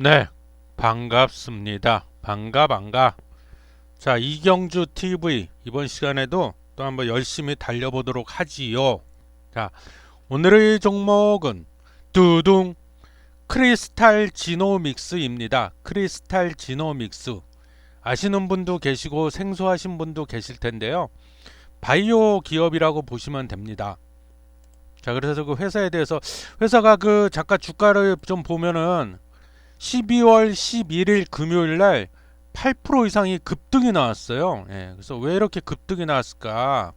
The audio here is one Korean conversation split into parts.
네, 반갑습니다. 반가 반가. 자, 이경주 TV 이번 시간에도 또 한번 열심히 달려보도록 하지요. 자, 오늘의 종목은 두둥 크리스탈 지노믹스입니다. 크리스탈 지노믹스. 아시는 분도 계시고 생소하신 분도 계실 텐데요. 바이오 기업이라고 보시면 됩니다. 자, 그래서 그 회사에 대해서 회사가 그 잠깐 주가를 좀 보면은 12월 11일 금요일 날 8% 이상이 급등이 나왔어요. 예, 그래서 왜 이렇게 급등이 나왔을까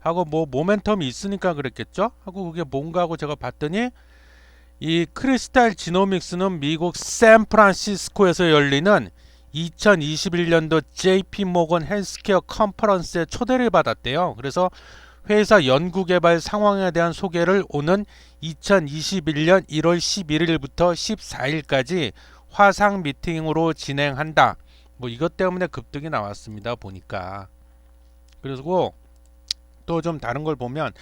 하고 뭐 모멘텀이 있으니까 그랬겠죠? 하고 그게 뭔가 하고 제가 봤더니 이 크리스탈 지노믹스는 미국 샌프란시스코에서 열리는 2021년도 JP 모건 헬스케어 컨퍼런스에 초대를 받았대요. 그래서 회사 연구개발 상황에 대한 소개를 오는 2021년 1월 11일부터 14일까지 화상 미팅으로 진행한다. 뭐 이것 때문에 급등이 나왔습니다. 보니까. 그리고 또 좀 다른 걸 보면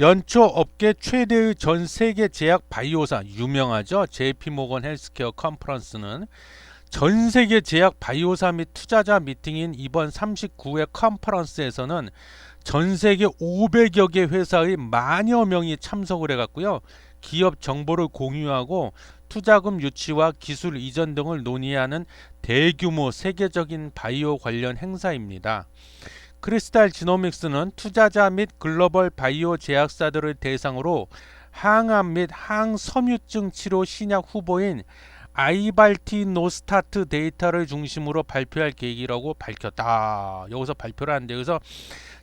연초 업계 최대의 전 세계 제약 바이오사 유명하죠. JP 모건 헬스케어 컨퍼런스는 전 세계 제약 바이오사 및 투자자 미팅인 이번 39회 컨퍼런스에서는 전 세계 500여 개 회사의 만여 명이 참석을 해갔고요. 기업 정보를 공유하고 투자금 유치와 기술 이전 등을 논의하는 대규모 세계적인 바이오 관련 행사입니다. 크리스탈 지노믹스는 투자자 및 글로벌 바이오 제약사들을 대상으로 항암 및 항섬유증 치료 신약 후보인 아이발티 노스타트 데이터를 중심으로 발표할 계획이라고 밝혔다. 여기서 발표를 하는데 그래서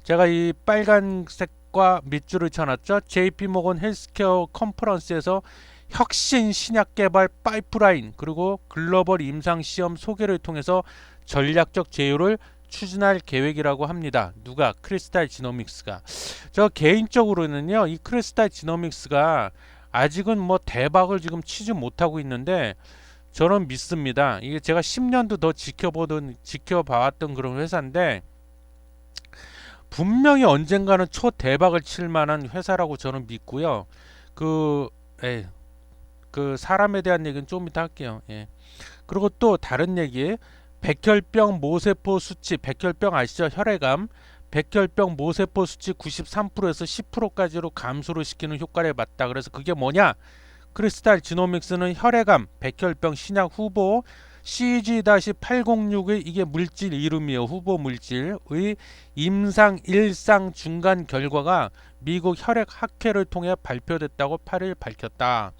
제가 이 빨간색과 밑줄을 쳐놨죠. JP 모건 헬스케어 컨퍼런스에서 혁신 신약 개발 파이프라인 그리고 글로벌 임상 시험 소개를 통해서 전략적 제휴를 추진할 계획이라고 합니다. 누가 크리스탈 지노믹스가 저 개인적으로는요. 이 크리스탈 지노믹스가 아직은 뭐 대박을 지금 치지 못하고 있는데 저는 믿습니다. 이게 제가 10년도 더 지켜보던 지켜봐왔던 그런 회사인데 분명히 언젠가는 초 대박을 칠 만한 회사라고 저는 믿고요. 그, 에이, 그 사람에 대한 얘기는 좀 이따 할게요. 예. 그리고 또 다른 얘기, 백혈병 모세포 수치, 백혈병 아시죠? 혈액암. 백혈병 모세포 수치 93%에서 10%까지로 감소를 시키는 효과를 봤다. 그래서 그게 뭐냐? 크리스탈 지노믹스는 혈액암, 백혈병 신약 후보 CG-806의 이게 물질 이름이에요. 후보 물질의 임상 일상 중간 결과가 미국 혈액 학회를 통해 발표됐다고 8일 밝혔다.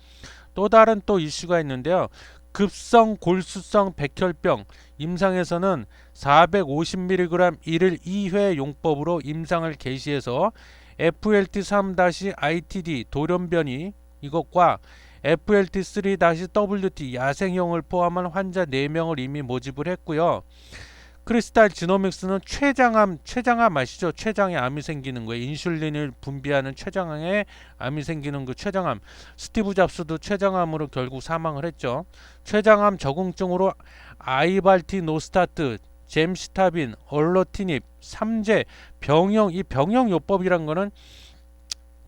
또 다른 또 이슈가 있는데요. 급성 골수성 백혈병 임상에서는 450mg 1일 2회 용법으로 임상을 개시해서 FLT3-ITD 돌연변이 이것과 FLT3-WT 야생형을 포함한 환자 4명을 이미 모집을 했고요. 크리스탈 지노믹스는 췌장암, 췌장암 아시죠? 췌장에 암이 생기는 거예요. 인슐린을 분비하는 췌장에 암이 생기는 그 췌장암. 스티브 잡스도 췌장암으로 결국 사망을 했죠. 췌장암 적응증으로 아이발티노스타트, 잼시타빈, 얼로티닙, 삼제, 병용 이 병용 요법이란 거는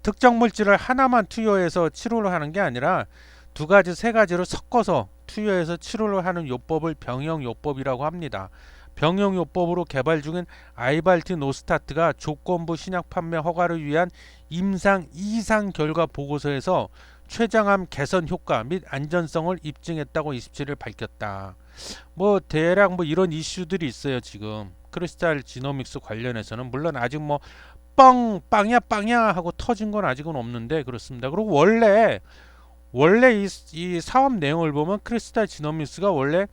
특정 물질을 하나만 투여해서 치료를 하는 게 아니라 두 가지 세 가지를 섞어서 투여해서 치료를 하는 요법을 병용 요법이라고 합니다. 병용 요법으로 개발 중인 아이발티 노스타트가 조건부 신약 판매 허가를 위한 임상 이상 결과 보고서에서 췌장암 개선 효과 및 안전성을 입증했다고 27일 밝혔다. 뭐 대략 뭐 이런 이슈들이 있어요 지금 크리스탈 지노믹스 관련해서는 물론 아직 뭐 뻥 빵야 빵야 하고 터진 건 아직은 없는데 그렇습니다. 그리고 원래 원래 이, 이 사업 내용을 보면 크리스탈 지노믹스가 원래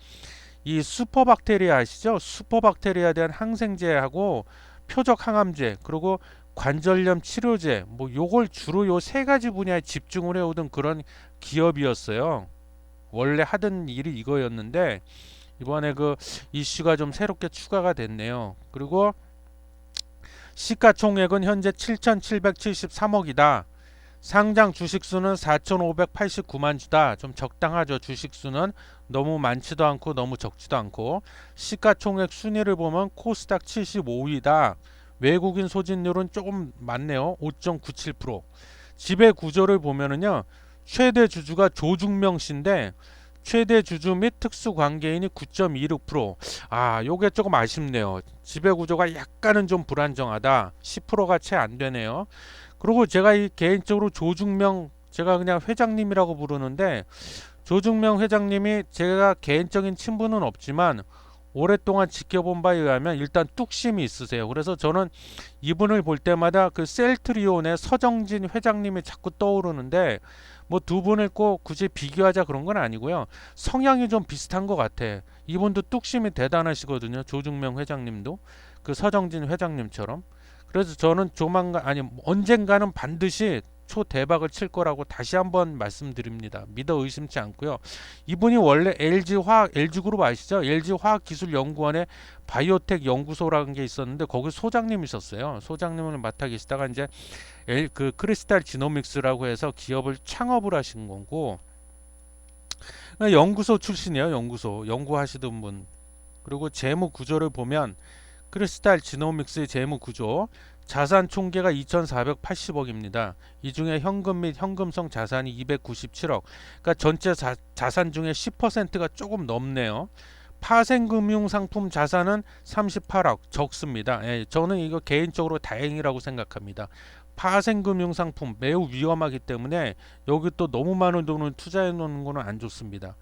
이 슈퍼박테리아 아시죠? 슈퍼박테리아에 대한 항생제하고 표적 항암제 그리고 관절염 치료제 뭐 요걸 주로 요 세 가지 분야에 집중을 해오던 그런 기업이었어요. 원래 하던 일이 이거였는데 이번에 그 이슈가 좀 새롭게 추가가 됐네요. 그리고 시가총액은 현재 7,773억이다. 상장 주식수는 4,589만 주다. 좀 적당하죠. 주식수는 너무 많지도 않고 너무 적지도 않고 시가총액 순위를 보면 코스닥 75위다. 외국인 소진율은 조금 많네요. 5.97%. 지배 구조를 보면은요. 최대 주주가 조중명 씨인데 최대 주주 및 특수 관계인이 9.26%. 아, 요게 조금 아쉽네요. 지배 구조가 약간은 좀 불안정하다. 10%가 채 안 되네요. 그리고 제가 이 개인적으로 조중명 제가 그냥 회장님이라고 부르는데 조중명 회장님이 제가 개인적인 친분은 없지만 오랫동안 지켜본 바에 의하면 일단 뚝심이 있으세요. 그래서 저는 이분을 볼 때마다 그 셀트리온의 서정진 회장님이 자꾸 떠오르는데 뭐 두 분을 꼭 굳이 비교하자 그런 건 아니고요. 성향이 좀 비슷한 것 같아. 이분도 뚝심이 대단하시거든요. 조중명 회장님도 그 서정진 회장님처럼. 그래서 저는 조만간 아니 언젠가는 반드시 초 대박을 칠 거라고 다시 한번 말씀드립니다. 믿어 의심치 않고요. 이분이 원래 LG 화학 LG 그룹 아시죠? LG 화학 기술 연구원의 바이오텍 연구소라는 게 있었는데 거기 소장님이셨어요. 소장님을 맡아 계시다가 이제 L, 그 크리스탈 지노믹스라고 해서 기업을 창업을 하신 거고 연구소 출신이에요. 연구소 연구하시던 분. 그리고 재무 구조를 보면 크리스탈 지노믹스의 재무 구조 자산 총계가 2,480억입니다. 이 중에 현금 및 현금성 자산이 297억. 그러니까 전체 자, 자산 중에 10%가 조금 넘네요. 파생금융 상품 자산은 38억 적습니다. 예, 저는 이거 개인적으로 다행이라고 생각합니다. 파생금융 상품 매우 위험하기 때문에 여기 또 너무 많은 돈을 투자해 놓는 거는 안 좋습니다.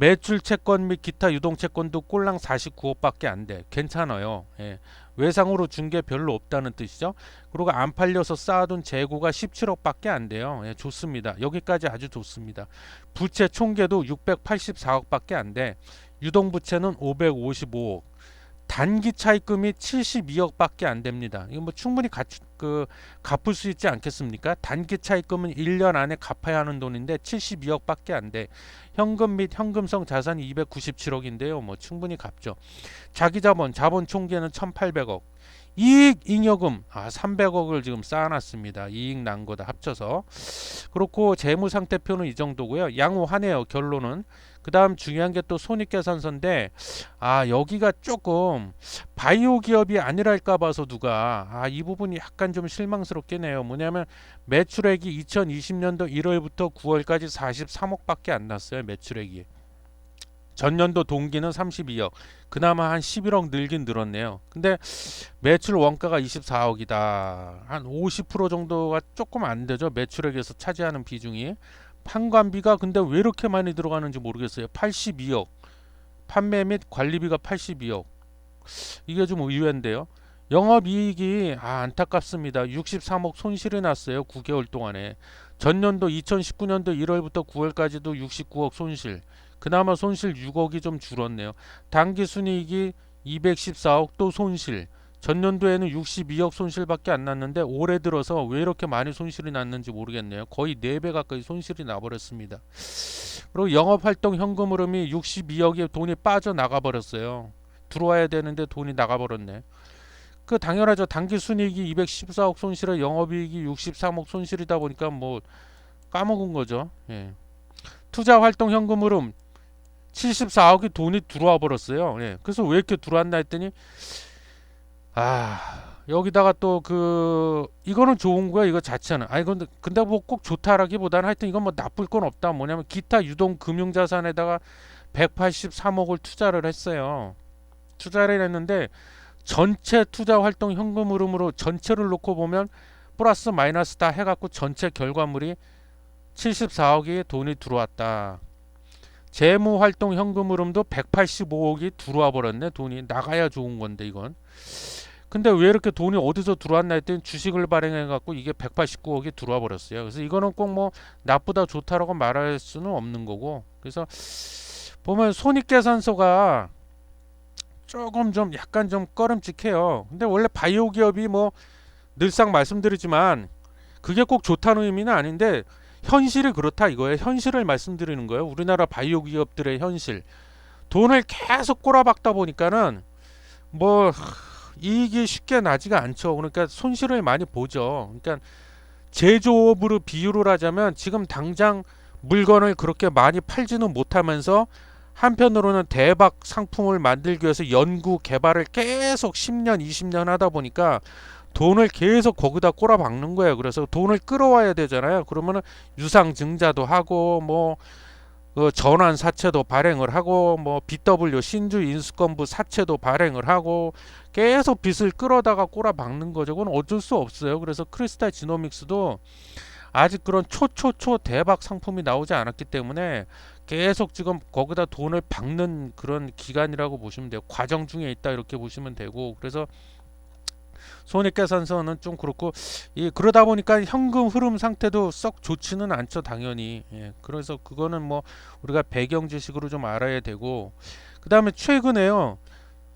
매출 채권 및 기타 유동 채권도 꼴랑 49억밖에 안 돼. 괜찮아요. 예. 외상으로 준 게 별로 없다는 뜻이죠. 그리고 안 팔려서 쌓아둔 재고가 17억밖에 안 돼요. 예, 좋습니다. 여기까지 아주 좋습니다. 부채 총계도 684억밖에 안 돼. 유동 부채는 555억. 단기 차입금이 72억밖에 안 됩니다. 이거 뭐 충분히 가, 그 갚을 수 있지 않겠습니까? 단기 차입금은 1년 안에 갚아야 하는 돈인데 72억밖에 안 돼. 현금 및 현금성 자산이 297억인데요. 뭐 충분히 갚죠. 자기 자본, 자본 총계는 1,800억. 이익 잉여금 아 300억을 지금 쌓아놨습니다. 이익 난 거다 합쳐서 그렇고 재무 상태표는 이 정도고요. 양호 하네요. 결론은 그 다음 중요한 게 또 손익계산서인데 아 여기가 조금 바이오 기업이 아니랄까 봐서 누가 아 이 부분이 약간 좀 실망스럽긴 해요. 뭐냐면 매출액이 2020년도 1월부터 9월까지 43억밖에 안 났어요 매출액이. 전년도 동기는 32억. 그나마 한 11억 늘긴 늘었네요. 근데 매출 원가가 24억이다. 한 50% 정도가 조금 안 되죠 매출액에서 차지하는 비중이 판관비가 근데 왜 이렇게 많이 들어가는지 모르겠어요. 82억. 판매 및 관리비가 82억. 이게 좀 의외인데요. 영업이익이 아, 안타깝습니다. 63억 손실이 났어요. 9개월 동안에. 전년도 2019년도 1월부터 9월까지도 69억 손실. 그나마 손실 6억이 좀 줄었네요. 당기순이익이 214억 또 손실. 전년도에는 62억 손실밖에 안 났는데 올해 들어서 왜 이렇게 많이 손실이 났는지 모르겠네요. 거의 4배 가까이 손실이 나버렸습니다. 그리고 영업활동 현금 흐름이 62억의 돈이 빠져나가 버렸어요. 들어와야 되는데 돈이 나가버렸네. 그 당연하죠. 단기 순이익이 214억 손실에 영업이익이 63억 손실이다 보니까 뭐 까먹은 거죠. 예. 투자 활동 현금 흐름 74억이 돈이 들어와 버렸어요. 예. 그래서 왜 이렇게 들어왔나 했더니 아 여기다가 또 그 이거는 좋은 거야 이거 자체는. 아니 근데 근데 뭐 꼭 좋다라기보다는 하여튼 이건 뭐 나쁠 건 없다. 뭐냐면 기타 유동 금융 자산에다가 183억을 투자를 했어요. 투자를 했는데 전체 투자 활동 현금 흐름으로 전체를 놓고 보면 플러스 마이너스 다 해갖고 전체 결과물이 74억이 돈이 들어왔다. 재무 활동 현금 흐름도 185억이 들어와 버렸네 돈이. 나가야 좋은 건데 이건 근데 왜 이렇게 돈이 어디서 들어왔나 했더니 주식을 발행해 갖고 이게 189억이 들어와 버렸어요. 그래서 이거는 꼭 뭐 나쁘다 좋다라고 말할 수는 없는 거고. 그래서 보면 손익계산서가 조금 좀 약간 좀 꺼름직해요. 근데 원래 바이오 기업이 뭐 늘상 말씀드리지만 그게 꼭 좋다는 의미는 아닌데 현실이 그렇다 이거예요. 현실을 말씀드리는 거예요. 우리나라 바이오 기업들의 현실. 돈을 계속 꼬라박다 보니까는 뭐 이익이 쉽게 나지가 않죠. 그러니까 손실을 많이 보죠. 그러니까 제조업으로 비유를 하자면 지금 당장 물건을 그렇게 많이 팔지는 못하면서 한편으로는 대박 상품을 만들기 위해서 연구 개발을 계속 10년, 20년 하다 보니까 돈을 계속 거기다 꼬라박는 거예요. 그래서 돈을 끌어와야 되잖아요. 그러면은 유상 증자도 하고 뭐 그 전환 사채도 발행을 하고 뭐 BW 신주 인수권부 사채도 발행을 하고 계속 빚을 끌어다가 꼬라박는 거죠. 그건 어쩔 수 없어요. 그래서 크리스탈 지노믹스도 아직 그런 초초초 대박 상품이 나오지 않았기 때문에 계속 지금 거기다 돈을 박는 그런 기간이라고 보시면 돼요. 과정 중에 있다 이렇게 보시면 되고 그래서 손익계산서는 좀 그렇고 이 그러다 보니까 현금 흐름 상태도 썩 좋지는 않죠 당연히 예, 그래서 그거는 뭐 우리가 배경 지식으로 좀 알아야 되고 그 다음에 최근에요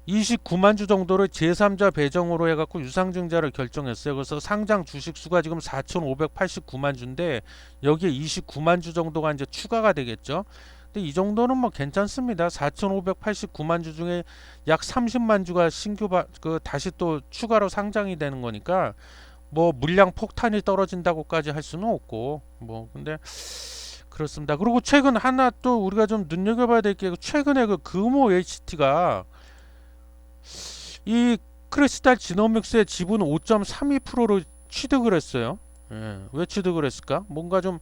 29만 주 정도를 제3자 배정으로 해갖고 유상증자를 결정했어요. 그래서 상장 주식 수가 지금 4,589만 주인데 여기에 29만 주 정도가 이제 추가가 되겠죠. 근데 이 정도는 뭐 괜찮습니다. 4,589만 주 중에 약 30만 주가 신규 바, 그 다시 또 추가로 상장이 되는 거니까 뭐 물량 폭탄이 떨어진다고까지 할 수는 없고 뭐 근데 그렇습니다. 그리고 최근 하나 또 우리가 좀 눈여겨봐야 될 게 최근에 그 금호 HT가 이 크리스탈 지노믹스의 지분 5.32%로 취득을 했어요. 예, 왜 취득을 했을까? 뭔가 좀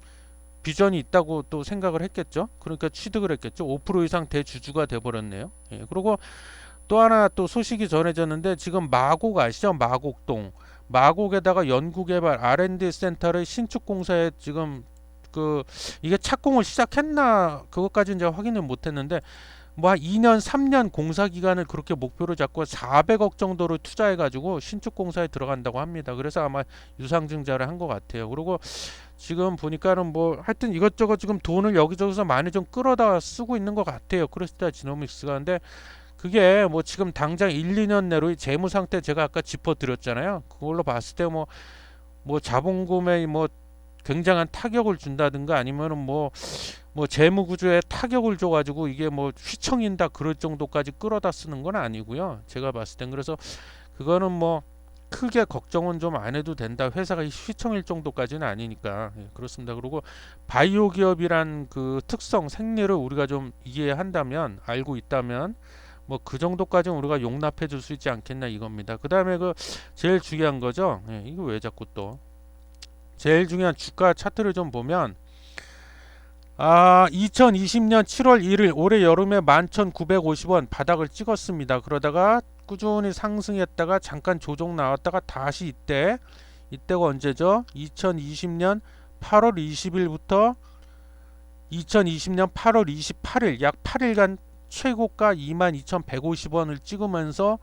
비전이 있다고 또 생각을 했겠죠. 그러니까 취득을 했겠죠. 5% 이상 대주주가 돼버렸네요. 예, 그리고 또 하나 또 소식이 전해졌는데 지금 마곡 아시죠? 마곡동 마곡에다가 연구개발 R&D 센터를 신축 공사에 지금 그 이게 착공을 시작했나 그것까지 이제 확인을 못했는데 뭐한 2년 3년 공사 기간을 그렇게 목표로 잡고 400억 정도를 투자해 가지고 신축 공사에 들어간다고 합니다. 그래서 아마 유상증자를 한 것 같아요. 그리고 지금 보니까는 뭐 하여튼 이것저것 지금 돈을 여기저기서 많이 좀 끌어다 쓰고 있는 것 같아요. 크리스탈 지노믹스가 근데 그게 뭐 지금 당장 1, 2년 내로 재무 상태 제가 아까 짚어 드렸잖아요. 그걸로 봤을 때 뭐뭐 자본금에 뭐 굉장한 타격을 준다든가 아니면은 뭐뭐 재무 구조에 타격을 줘 가지고 이게 뭐 휘청인다 그럴 정도까지 끌어다 쓰는 건 아니고요. 제가 봤을 땐 그래서 그거는 뭐 크게 걱정은 좀 안 해도 된다. 회사가 휘청일 정도까지는 아니니까 예, 그렇습니다. 그리고 바이오 기업이란 그 특성 생리를 우리가 좀 이해한다면 알고 있다면 뭐 그 정도까지는 우리가 용납해 줄 수 있지 않겠나 이겁니다. 그 다음에 그 제일 중요한 거죠. 예, 이거 왜 자꾸 또 제일 중요한 주가 차트를 좀 보면 아 2020년 7월 1일 올해 여름에 11,950원 바닥을 찍었습니다. 그러다가 꾸준히 상승했다가 잠깐 조정 나왔다가 다시 이때 이때가 언제죠? 2020년 8월 20일부터 2020년 8월 28일 약 8일간 최고가 22,150원을 찍으면서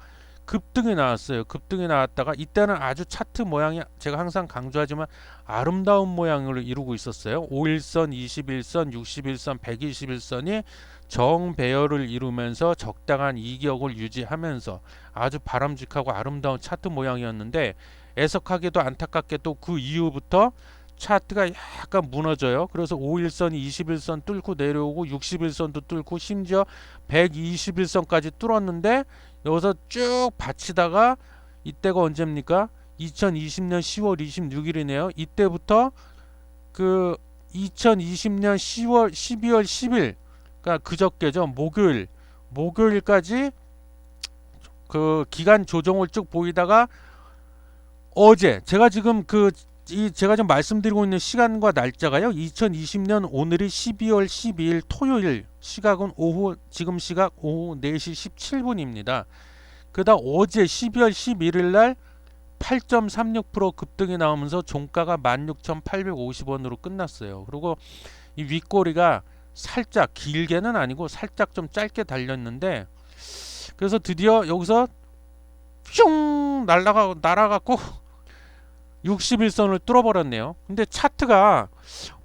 급등이 나왔어요. 급등이 나왔다가 이때는 아주 차트 모양이 제가 항상 강조하지만 아름다운 모양을 이루고 있었어요. 5일선, 21선, 61선, 121선이 정배열을 이루면서 적당한 이격을 유지하면서 아주 바람직하고 아름다운 차트 모양이었는데 애석하게도 안타깝게도 그 이후부터 차트가 약간 무너져요. 그래서 5일선이 21선 뚫고 내려오고 61선도 뚫고 심지어 121선까지 뚫었는데 여기서 쭉 받치다가 이때가 언제입니까? 2020년 10월 26일이네요. 이때부터 그 2020년 10월 12월 10일 그러니까 그저께죠. 목요일 목요일까지 그 기간 조정을 쭉 보이다가 어제 제가 지금 그 이 제가 지금 말씀드리고 있는 시간과 날짜가요. 2020년 오늘이 12월 12일 토요일 시각은 오후 지금 시각 오후 4시 17분입니다. 그다음 어제 12월 11일 날 8.36% 급등이 나오면서 종가가 16,850원으로 끝났어요. 그리고 이 윗꼬리가 살짝 길게는 아니고 살짝 좀 짧게 달렸는데 그래서 드디어 여기서 슝 날아가 날아갔고 61선을 뚫어버렸네요. 근데 차트가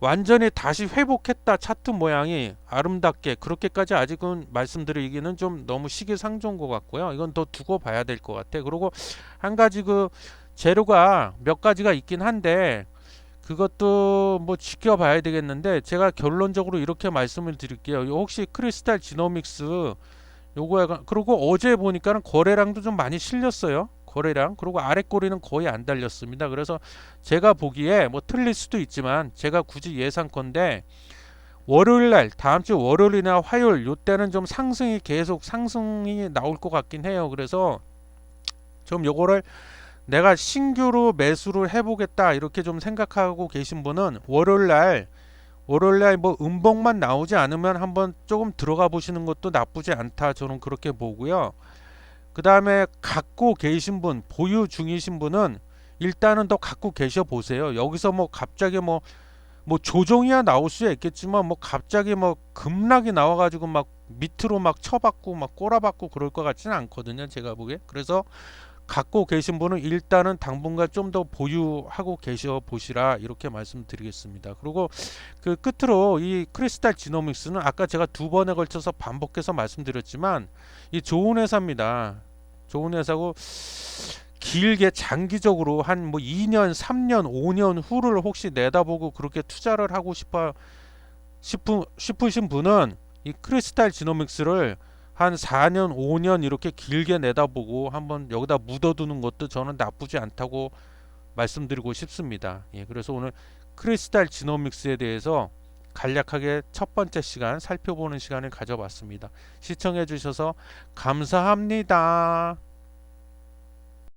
완전히 다시 회복했다 차트 모양이 아름답게 그렇게까지 아직은 말씀드리기는 좀 너무 시기상조인 것 같고요. 이건 더 두고 봐야 될 것 같아. 그리고 한 가지 그 재료가 몇 가지가 있긴 한데 그것도 뭐 지켜봐야 되겠는데 제가 결론적으로 이렇게 말씀을 드릴게요. 혹시 크리스탈 지노믹스 요거에 그리고 어제 보니까는 거래량도 좀 많이 실렸어요. 거래량 그리고 아래 꼬리는 거의 안 달렸습니다. 그래서 제가 보기에 뭐 틀릴 수도 있지만 제가 굳이 예상컨대 월요일 날 다음 주 월요일이나 화요일 요때는 좀 상승이 계속 상승이 나올 것 같긴 해요. 그래서 좀 요거를 내가 신규로 매수를 해보겠다 이렇게 좀 생각하고 계신 분은 월요일 날 월요일 날 뭐 음봉만 나오지 않으면 한번 조금 들어가 보시는 것도 나쁘지 않다 저는 그렇게 보고요. 그 다음에 갖고 계신 분 보유 중이신 분은 일단은 더 갖고 계셔 보세요. 여기서 뭐 갑자기 뭐 뭐 조정이야 나올 수 있겠지만 뭐 갑자기 뭐 급락이 나와가지고 막 밑으로 막 쳐박고 막 꼬라박고 그럴 것 같지는 않거든요. 제가 보기에 그래서 갖고 계신 분은 일단은 당분간 좀 더 보유하고 계셔 보시라 이렇게 말씀드리겠습니다. 그리고 그 끝으로 이 크리스탈 지노믹스는 아까 제가 두 번에 걸쳐서 반복해서 말씀드렸지만 이 좋은 회사입니다. 좋은 회사고 길게 장기적으로 한 뭐 2년, 3년, 5년 후를 혹시 내다보고 그렇게 투자를 하고 싶어 싶으, 싶으신 분은 이 크리스탈 지노믹스를 한 4년, 5년 이렇게 길게 내다보고 한번 여기다 묻어두는 것도 저는 나쁘지 않다고 말씀드리고 싶습니다. 예, 그래서 오늘 크리스탈 지노믹스에 대해서 간략하게 첫 번째 시간 살펴보는 시간을 가져봤습니다. 시청해 주셔서 감사합니다.